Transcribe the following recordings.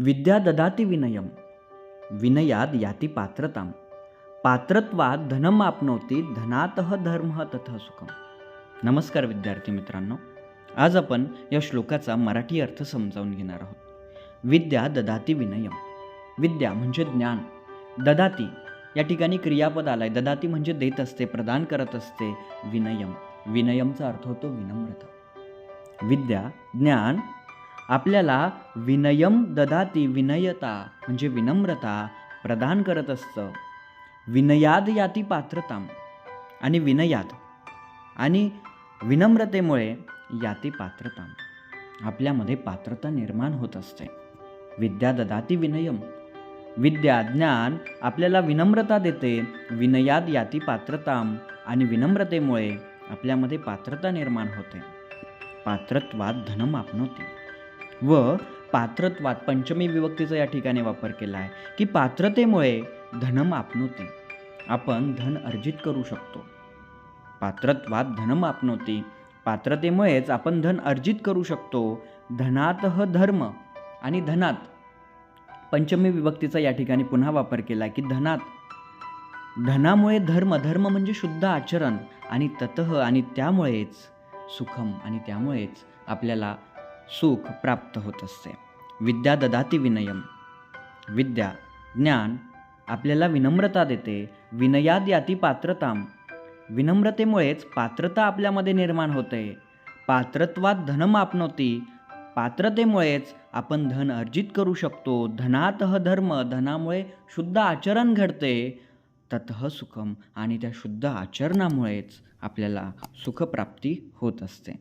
विद्या ददाति विनयम विनयाद याती पात्रताम। पात्रत्वात धनमापनोती धनातः धर्म तथा सुखम। नमस्कार विद्यार्थी मित्रांनो आज आपण या श्लोकाचा मराठी अर्थ समजावून घेणार आहोत. विद्या ददाती विनयम विद्या म्हणजे ज्ञान। ददाती या ठिकाणी क्रियापद आलाय. ददाती म्हणजे देत असते प्रदान करत असते विनयम. विनयमचा अर्थ होतो विनम्रता. विद्या ज्ञान आपल्याला विनयम ददाती विनयता म्हणजे विनम्रता प्रदान करत असतं. विनयाद याती पात्रताम आणि विनयाद आणि विनम्रतेमुळे याती पात्रताम. आपल्यामध्ये पात्रता निर्माण होत असते. विद्या ददाती विनयम. विद्या ज्ञान आपल्याला विनम्रता देते विनयाद याती पात्रताम आणि विनम्रतेमुळे आपल्यामध्ये पात्रता निर्माण होते. पात्रत्वात धनम आपणवते व पात्रत्वात पंचमी विभक्तीचा या ठिकाणी वापर केला आहे. की पात्रतेमुळे धनम आपणवते आपण धन अर्जित करू शकतो. पात्रत्वात धनम आपणवते पात्रतेमुळेच आपण धन अर्जित करू शकतो. धनातः धर्म आणि धनात पंचमी विभक्तीचा या ठिकाणी पुन्हा वापर केला की धनात. धनामुळे धर्म धर्म म्हणजे शुद्ध आचरण आणि ततः आणि त्यामुळेच सुखम आणि त्यामुळेच आपल्याला सुख प्राप्त होत असते. विद्या ददाती विनयम. विद्या ज्ञान आपल्याला विनम्रता देते. विनयाद याती पात्रताम. विनम्रतेमुळेच पात्रता आपल्यामध्ये निर्माण होते. पात्रत्वात धनम पात्रतेमुळेच आपण धन अर्जित करू शकतो. धनातः धर्म धनामुळे शुद्ध आचरण घडते. ततः सुखम आणि त्या शुद्ध आचरणामुळेच आपल्याला सुखप्राप्ती होत असते.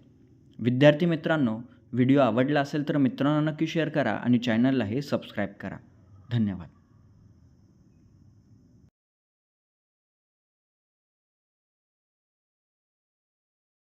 विद्यार्थी मित्रांनो व्हिडिओ आवडला असेल तर मित्रांना नक्की शेअर करा आणि चॅनललाही सबस्क्राईब करा. धन्यवाद.